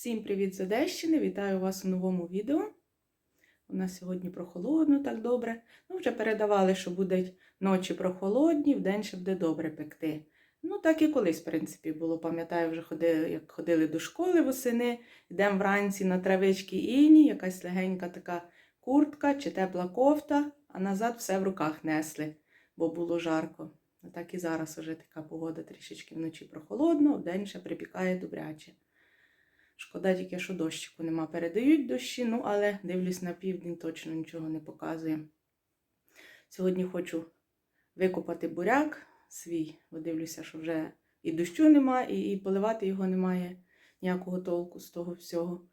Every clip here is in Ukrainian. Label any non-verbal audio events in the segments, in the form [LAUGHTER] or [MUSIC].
Всім привіт з Одещини! Вітаю вас у новому відео. У нас сьогодні прохолодно, так добре. Ну, вже передавали, що будуть ночі прохолодні, вдень ще буде добре пекти. Ну, так і колись, в принципі, було. Пам'ятаю, вже ходили, як ходили до школи восени, йдемо вранці на травички іні, якась легенька така куртка чи тепла кофта, а назад все в руках несли, бо було жарко. А так і зараз уже така погода трішечки вночі прохолодно, вдень ще припікає добряче. Шкода тільки, що дощику нема. Передають дощі, ну але дивлюсь на південь, точно нічого не показує. Сьогодні хочу викопати буряк свій, бо дивлюся, що вже і дощу нема, і, і поливати його немає ніякого толку з того всього.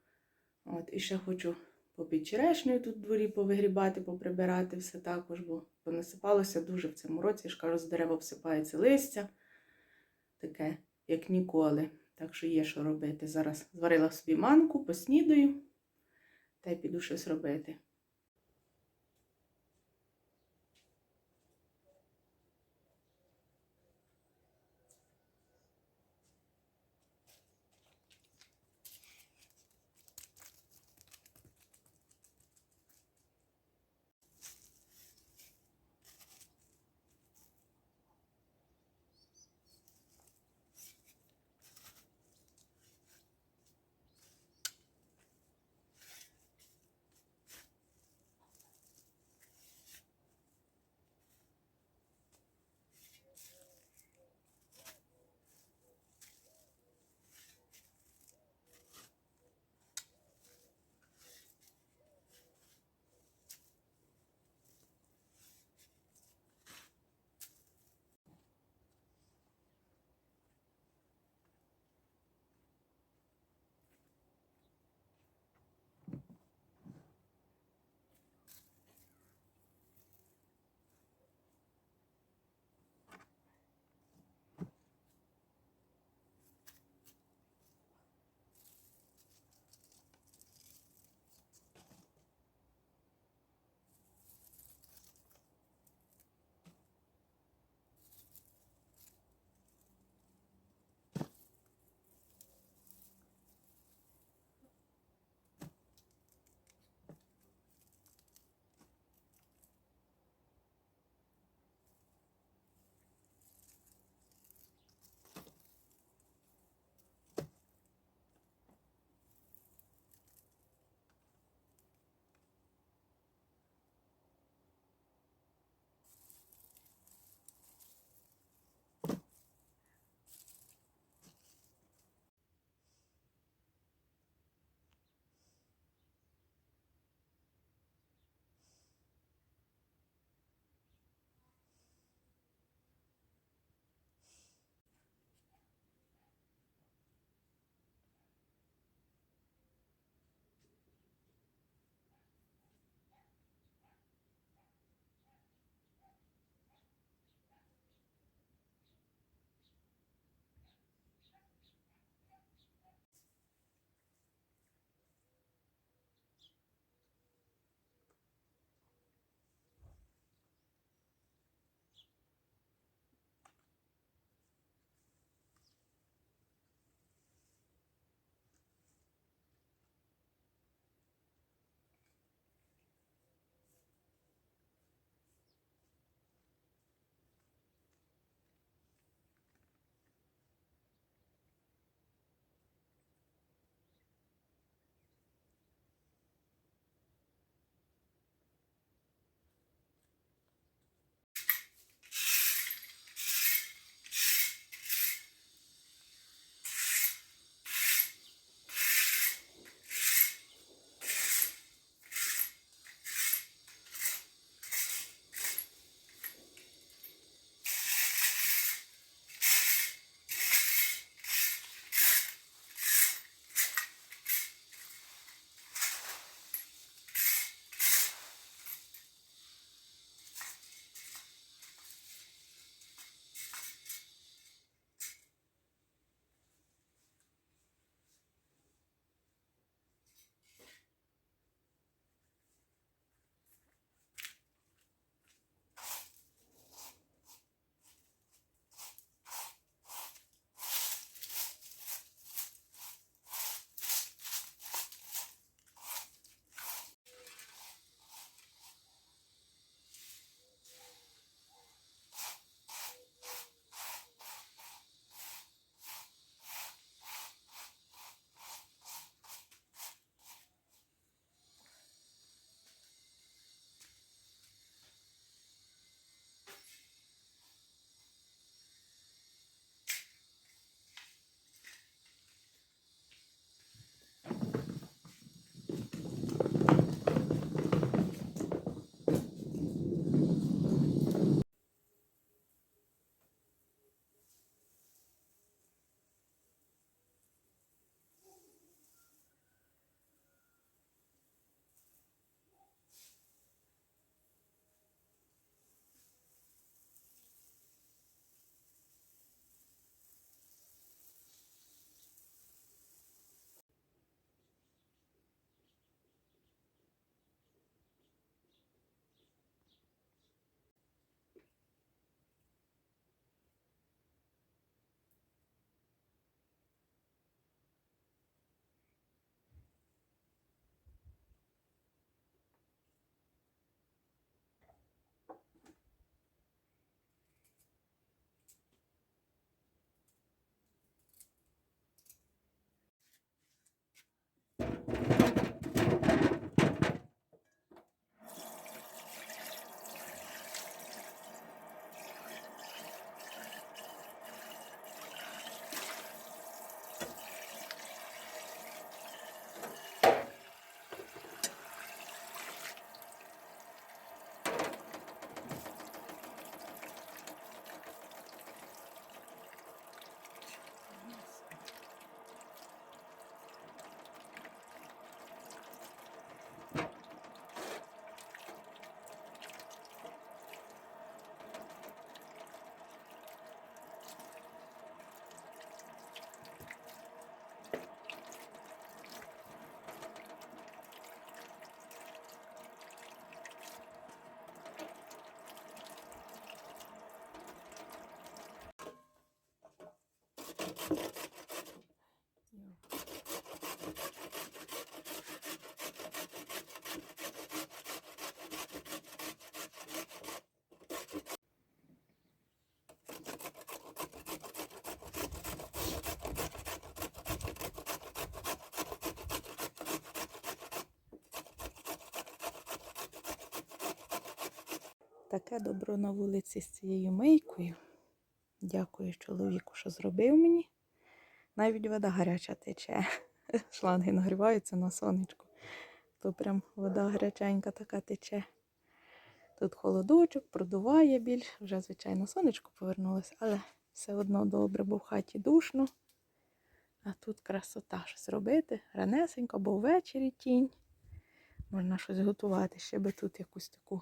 От, і ще хочу попід черешнею тут в дворі повигрібати, поприбирати все також, бо понасипалося дуже в цьому році. Я ж кажу, з дерева всипається листя. Таке, як ніколи. Так що є що робити. Зараз зварила собі манку, поснідаю та й піду щось робити. Таке добро на вулиці з цією мийкою. Дякую чоловіку, що зробив мені. Навіть вода гаряча тече. [LAUGHS] Шланги нагріваються на сонечку. То прям вода гаряченька така тече. Тут холодочок, продуває більш. Вже, звичайно, сонечко повернулося, але все одно добре, бо в хаті душно. А тут красота щось робити. Ранесенько, бо ввечері тінь. Можна щось готувати. Ще би тут якусь таку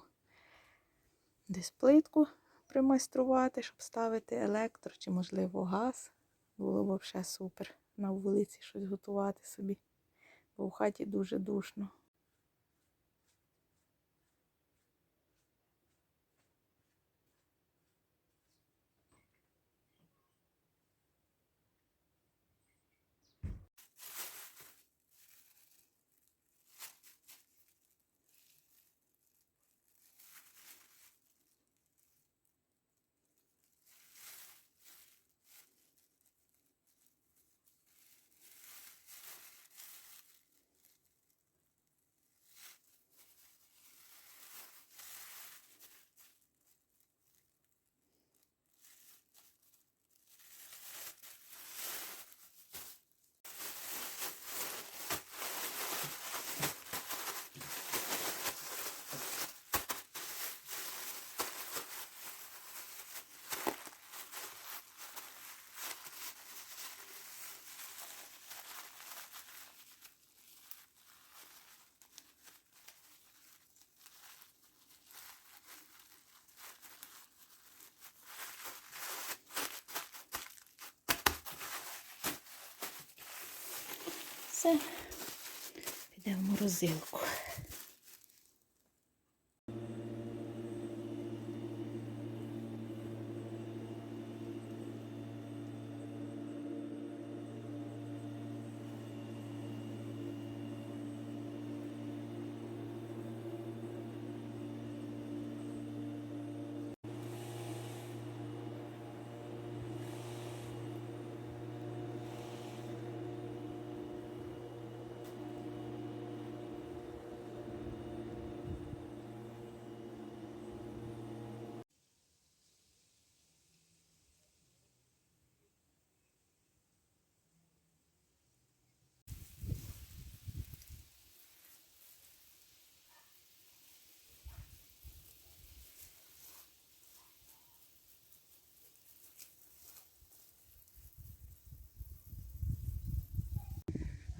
десь плитку примайструвати, щоб ставити електро чи, можливо, газ. Було б взагалі супер на вулиці щось готувати собі. Бо в хаті дуже душно. Все, піде в морозилку.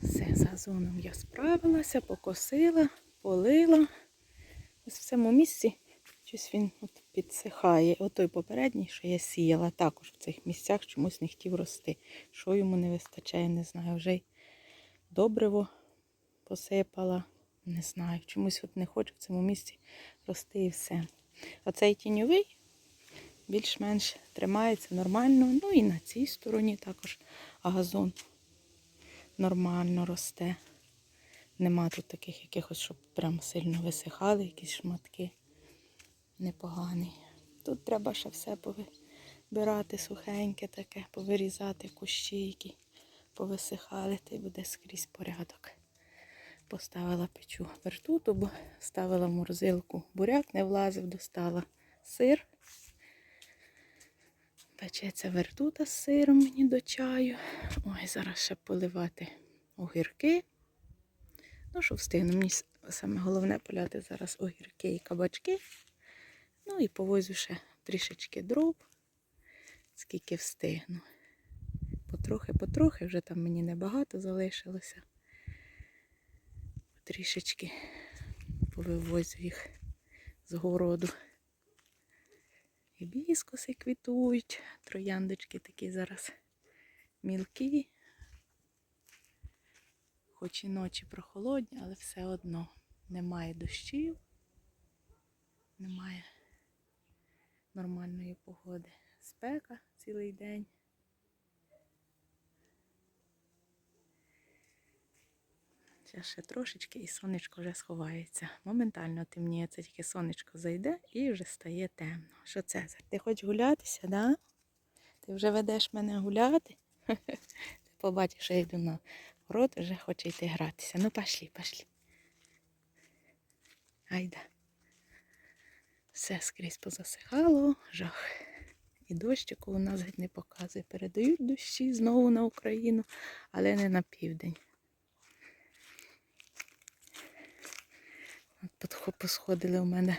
Все, з газоном я справилася, покосила, полила. Ось в цьому місці щось він от підсихає. Отой попередній, що я сіяла, також в цих місцях чомусь не хотів рости. Що йому не вистачає, не знаю. Вже й добриво посипала. Не знаю. Чомусь от не хочу в цьому місці рости і все. Оцей тіньовий більш-менш тримається нормально. Ну і на цій стороні також газон нормально росте. Нема тут таких якихось, щоб прям сильно висихали, якісь шматки непогані. Тут треба ще все повибирати сухеньке таке, повирізати кущі, які повисихали, та й буде скрізь порядок. Поставила печу вертуту, бо ставила в морозилку. Буряк не влазив, достала сир. Печеться вертута з сиром мені до чаю. Ой, зараз ще поливати огірки. Ну, що встигну, мені саме головне поляти зараз огірки і кабачки. Ну і повозю ще трішечки дров, скільки встигну. Потрохи-потрохи, вже там мені небагато залишилося. Трішечки повивозю їх з городу. Гібіскуси квітують, трояндочки такі зараз мілкі. Хоч і ночі прохолодні, але все одно немає дощів, немає нормальної погоди. Спека цілий день. Зараз ще трошечки і сонечко вже сховається. Моментально темніє, це тільки сонечко зайде і вже стає темно. Що Цезар? Ти хочеш гулятися, да? Ти вже ведеш мене гуляти? [LAUGHS] Ти побачиш, я йду на город, вже хоче йти гратися. Ну, пошли, пошли. Айда. Все скрізь позасихало, жах. І дощику у нас геть не показує. Передають дощі знову на Україну, але не на південь. От подхо- посходили у мене,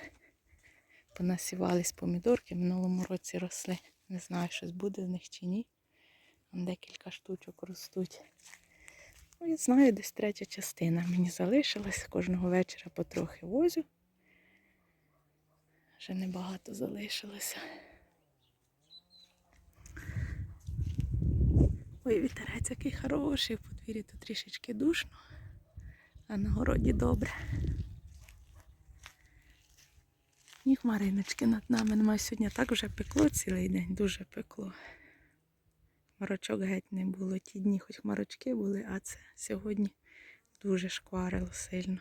понасівались помідорки, в минулому році росли. Не знаю, щось буде з них чи ні. Декілька штучок ростуть. Ну, я знаю, десь третя частина мені залишилась. Кожного вечора потрохи возю. Вже небагато залишилося. Ой, вітерець який хороший, в подвір'ї тут трішечки душно, а на городі добре. Ні хмариночки над нами немає. Сьогодні так вже пекло цілий день, дуже пекло. Хмарочок геть не було. Ті дні хоч хмарочки були, а це сьогодні дуже шкварило сильно.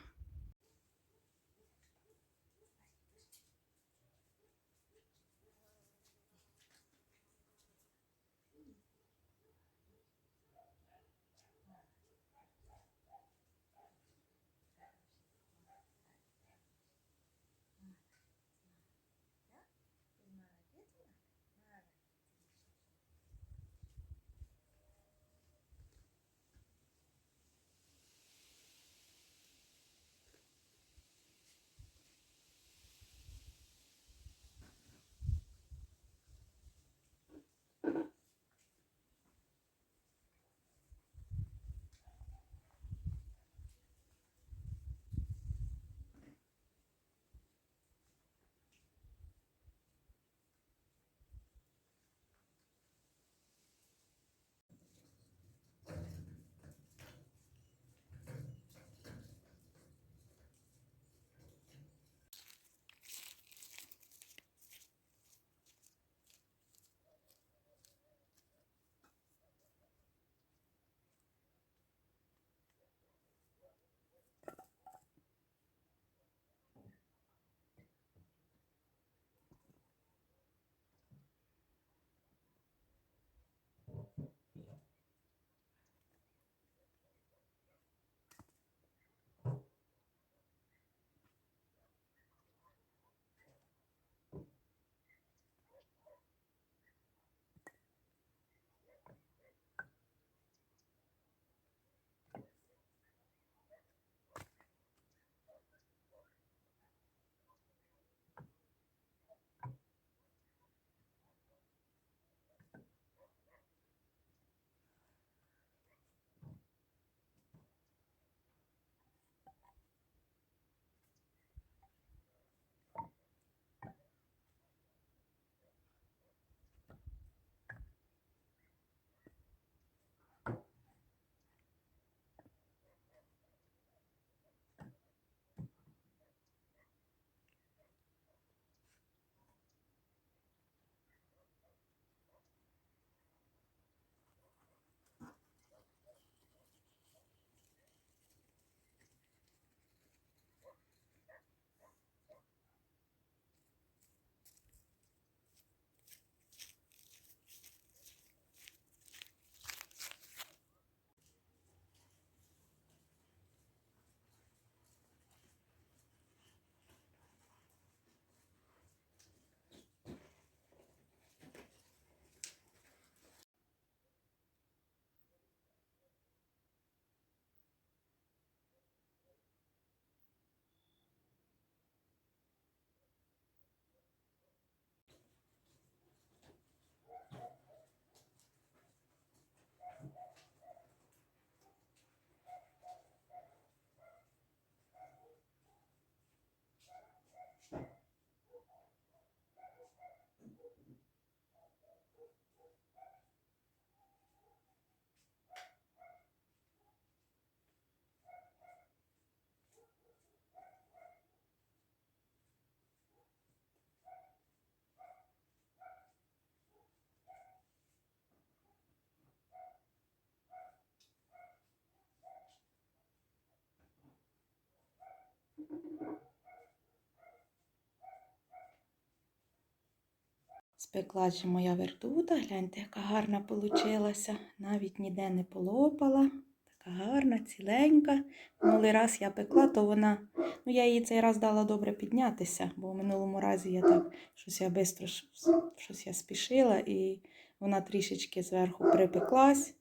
Спекла моя вертута, гляньте, яка гарна получилася. Навіть ніде не полопала. Така гарна, ціленька. Минулий раз я пекла, то вона. Ну, я їй цей раз дала добре піднятися, бо в минулому разі я так щось я швидко щось я спішила, і вона трішечки зверху припеклась,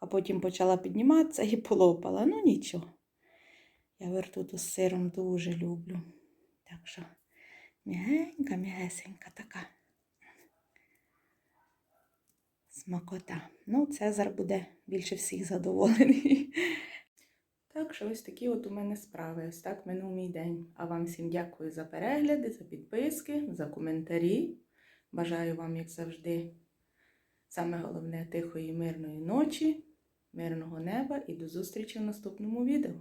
а потім почала підніматися і полопала. Ну нічого. Я вертуту з сиром дуже люблю. Так що м'ягенька, м'ягесенька така. Смакота. Ну, Цезар буде більше всіх задоволений. Так що ось такі от у мене справи. Ось так минув мій день. А вам всім дякую за перегляди, за підписки, за коментарі. Бажаю вам, як завжди, саме головне тихої, мирної ночі, мирного неба і до зустрічі в наступному відео.